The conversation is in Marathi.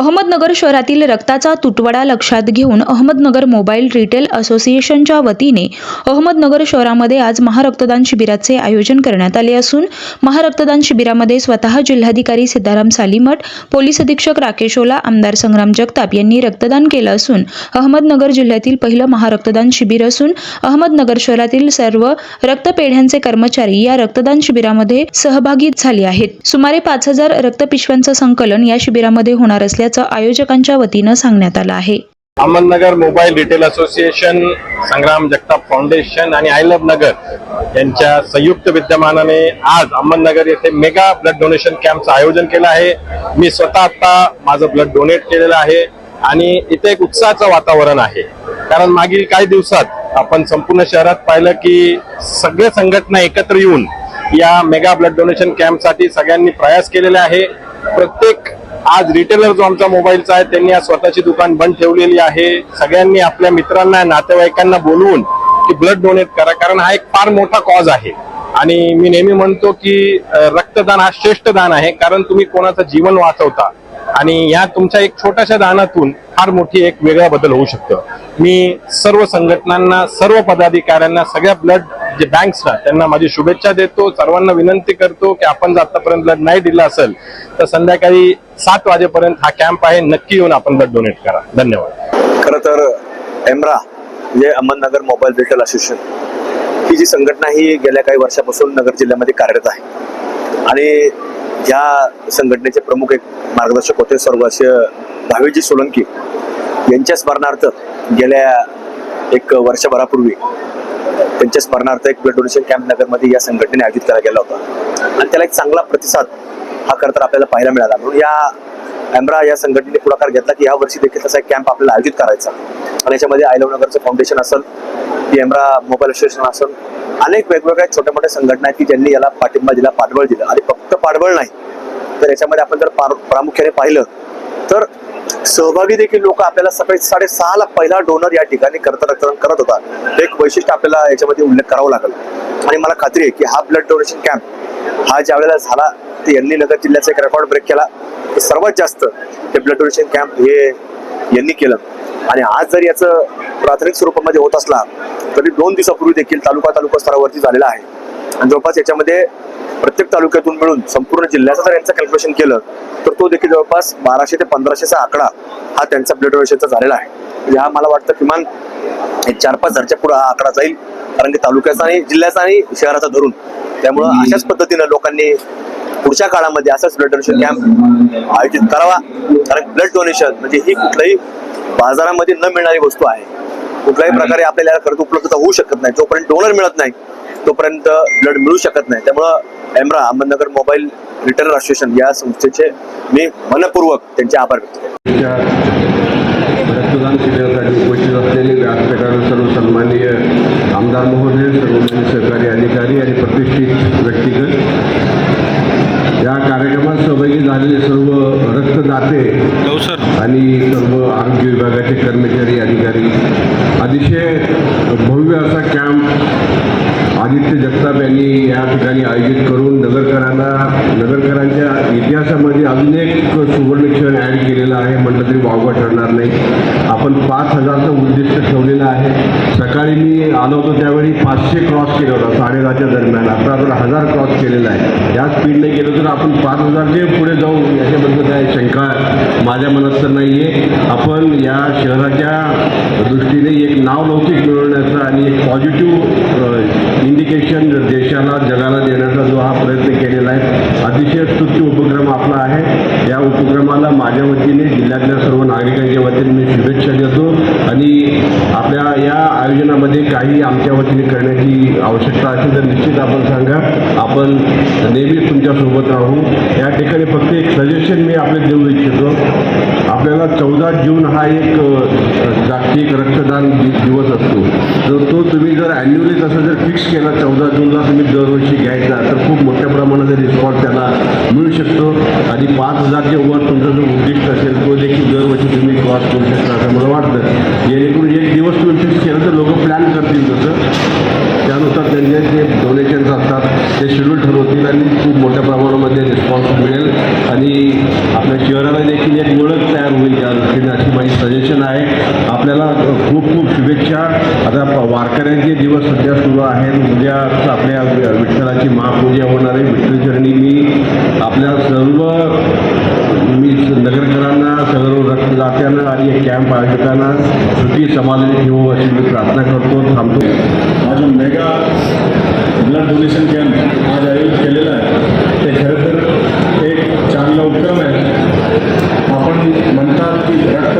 अहमदनगर शहरातील रक्ताचा तुटवडा लक्षात घेऊन अहमदनगर मोबाईल रिटेल असोसिएशनच्या वतीने अहमदनगर शहरामध्ये आज महारक्तदान शिबिराचे आयोजन करण्यात आले असून महारक्तदान शिबिरामध्ये स्वतः जिल्हाधिकारी सिद्धाराम सालीमठ पोलीस अधीक्षक राकेश ओला आमदार संग्राम जगताप यांनी रक्तदान केलं असून अहमदनगर जिल्ह्यातील पहिलं महारक्तदान शिबिर असून अहमदनगर शहरातील सर्व रक्तपेढ्यांचे कर्मचारी या रक्तदान शिबिरामध्ये सहभागी झाले आहेत. सुमारे पाच हजार रक्तपिशव्यांचं संकलन या शिबिरामध्ये होणार असल्याचं आयोजकांच्या वतीनं सांगण्यात आलं आहे. Ahmednagar mobile retail association Sangram Jagtap foundation आणि आय लव्ह नगर यांच्या संयुक्त विद्यमानाने आज अहमदनगर येथे मेगा ब्लड डोनेशन कॅम्पचं आयोजन केलं आहे. मी स्वतः आता माझं ब्लड डोनेट केलेलं आहे आणि इथे एक उत्साहाचं वातावरण आहे. कारण मागील काही दिवसात आपण संपूर्ण शहरात पाहिलं की सगळे संघटना एकत्र येऊन या मेगा ब्लड डोनेशन कॅम्पसाठी सगळ्यांनी प्रयास केलेले आहे. प्रत्येक आज रिटेलर जो आमचा मोबाईलचा आहे त्यांनी आज स्वतःची दुकान बंद ठेवलेली आहे. सगळ्यांनी आपल्या मित्रांना नातेवाईकांना बोलवून की ब्लड डोनेट करा कारण हा एक फार मोठा कॉज आहे. आणि मी नेहमी म्हणतो की रक्तदान हा श्रेष्ठ दान आहे कारण तुम्ही कोणाचं जीवन वाचवता आणि या तुमच्या एक छोट्याशा दानातून फार मोठी एक वेगळा बदल होऊ शकतो. मी सर्व संघटनांना सर्व पदाधिकाऱ्यांना सगळ्या ब्लड जे बँक्सला त्यांना माझी शुभेच्छा देतो सर्वांना विनंती करतो की आपण जर आतापर्यंत ब्लड नाही दिलं असेल तर संध्याकाळी सात वाजेपर्यंत हा कॅम्प आहे. नक्की येऊन आपण ब्लड डोनेट करा. धन्यवाद. खरं तर एमरा म्हणजे अहमदनगर मोबाईल रिटेल असोसिएशन ही जी संघटना ही गेल्या काही वर्षापासून नगर जिल्ह्यामध्ये कार्यरत आहे. आणि या संघटनेचे प्रमुख एक मार्गदर्शक होते स्वर्गवासीय भावेजी सोलंकी. यांच्या स्मरणार्थ गेल्या एक वर्षभरापूर्वी त्यांच्या स्मरणार्थ एक ब्लड डोनेशन कॅम्प नगरमध्ये या संघटनेने आयोजित केला गेला होता. आणि त्याला एक चांगला प्रतिसाद हा करताना तर आपल्याला पाहायला मिळाला. म्हणून या एम्ब्रा या संघटनेने पुढाकार घेतला की या वर्षी देखील तसा एक कॅम्प आपल्याला आयोजित करायचा. आणि याच्यामध्ये आयलव नगरचं फाउंडेशन असेल की एम्ब्रा मोबाईल असोसिएशन असेल अनेक वेगवेगळ्या छोट्या मोठ्या संघटना आहेत की ज्यांनी याला पाठिंबा दिला पाठबळ दिलं आणि फक्त पाठबळ नाही तर याच्यामध्ये आपण जर प्रामुख्याने पाहिलं तर सहभागी देखील लोक आपल्याला सकाळी साडेसहा ला पहिला डोनर या ठिकाणी करता रक्तदान करत होता. एक वैशिष्ट्य आपल्याला याच्यामध्ये उल्लेख करावा लागेल. आणि मला खात्री आहे की हा ब्लड डोनेशन कॅम्प हा ज्या वेळेला झाला ते यांनी नगर जिल्ह्याचा एक रेकॉर्ड ब्रेक केला सर्वात जास्त हे ब्लड डोनेशन कॅम्प हे यांनी केलं. आणि आज जर याचं प्राथमिक स्वरूपामध्ये होत असला तरी दोन दिवसापूर्वी देखील तालुका तालुका स्तरावरती झालेला आहे. आणि जवळपास याच्यामध्ये प्रत्येक तालुक्यातून मिळून संपूर्ण जिल्ह्याचं जर यांचं कॅल्क्युलेशन केलं तर तो देखील जवळपास बाराशे ते पंधराशेचा आकडा हा त्यांचा ब्लड डोनेशनचा झालेला आहे. म्हणजे हा मला वाटतं किमान एक चार पाच हजारच्या पुढे हा आकडा जाईल कारण की तालुक्याचा आणि जिल्ह्याचा आणि शहराचा धरून. त्यामुळं अशाच पद्धतीनं लोकांनी पुढच्या काळामध्ये असाच ब्लड डोनेशन कॅम्प आयोजित करावा. कारण ब्लड डोनेशन म्हणजे ही कुठल्याही बाजारामध्ये न मिळणारी वस्तू आहे. कुठल्याही प्रकारे आपल्याला याला खर्च उपलब्धता होऊ शकत नाही. जोपर्यंत डोनर मिळत नाही तोपर्यंत ब्लड मिळू शकत नाही. त्यामुळं AMRA Ahmednagar mobile retailer association या संस्थेचे मी मनपूर्वक त्यांचे आभार व्यक्त रक्तदान शिबिरासाठी उपस्थित असलेले व्यासपीठावर सर्व सन्माननीय आमदार महोदय सर्व सहकारी अधिकारी आणि प्रतिष्ठित व्यक्तिगत या कार्यक्रमात सहभागी झालेले सर्व रक्तदाते आणि सर्व आरोग्य विभागाचे कर्मचारी अधिकारी. अतिशय भव्य असा कॅम्प आदित्य जगताप यांनी या ठिकाणी आयोजित करून नगरकरांना नगरकरांच्या इतिहासामध्ये अजून एक सुवर्णक्षण ॲड केलेला आहे. म्हटलं तरी वावगा ठरणार नाही. आपण पाच हजारचं उद्दिष्ट ठेवलेलं आहे. सकाळी मी आलो होतो त्यावेळी पाचशे क्रॉस केलं होतं साडेदहाच्या दरम्यान. आता आपण हजार क्रॉस केलेला आहे. या स्पीडने गेलो तर आपण पाच हजारचे पुढे जाऊ याच्याबद्दल काय शंका माझ्या मनात तर नाही आहे आपण या शहराच्या दृष्टीने एक नाव लौकिक मिळवण्याचा आणि एक पॉझिटिव्ह इंडिकेशन देशाला जगाला देण्याचा जो हा प्रयत्न केलेला आहे अतिशय स्तुत्य उपक्रम आपला आहे. या उपक्रमाला माझ्या वतीने जिल्ह्यातल्या सर्व नागरिकांच्या वतीने मी शुभेच्छा देतो. आणि आपल्या या आयोजनामध्ये काही आमच्या वतीने करण्याची आवश्यकता असेल तर निश्चित आपण सांगा. आपण नेहमीच तुमच्यासोबत राहू. या ठिकाणी फक्त एक सजेशन मी आपले देऊ इच्छितो. आपल्याला चौदा जून हा एक जागतिक रक्तदान दिवस असतो. तर तो तुम्ही जर अॅन्युअली तसं जर फिक्स केला चौदा जूनला तुम्ही दरवर्षी घ्यायचा तर खूप मोठ्या प्रमाणात रिस्पॉन्स त्याला मिळू शकतो. आणि पाच हजारच्या वर तुमचा जो उद्दिष्ट असेल तो देखील दरवर्षी तुम्ही क्रॉस करू शकता असं मला वाटतं. जेणेकरून एक दिवस तुम्ही फिक्स केलं तर लोक प्लॅन करतील तसं. त्यानुसार त्यांचे जे डोनेशन्स असतात ते शेड्यूल ठरवतील आणि खूप मोठ्या प्रमाणात रिस्पॉन्स मिळेल आणि आपल्या शहराला देखील एक ओळख तयार होईल या दृष्टीने अशी माझी सजेशन आहे आपल्याला खूप खूप शुभेच्छा आता प- वारकऱ्यांचे दिवस सध्या सुरू आहेत उद्या आपल्या वि- पूजा होणार आहे. विठ्ठलचरणी मी आपल्या सर्व मी नगरकरांना सर्व रक्तदात्यांना आणि या कॅम्प आयोजकांना सुटी समाधानी ठेवू अशी मी प्रार्थना करतो थांबतो. आज मेगा ब्लड डोनेशन कॅम्प आज आयोजित केलेला आहे. ते खरं तर एक चांगला उपक्रम आहे. आपण म्हणतात की रक्त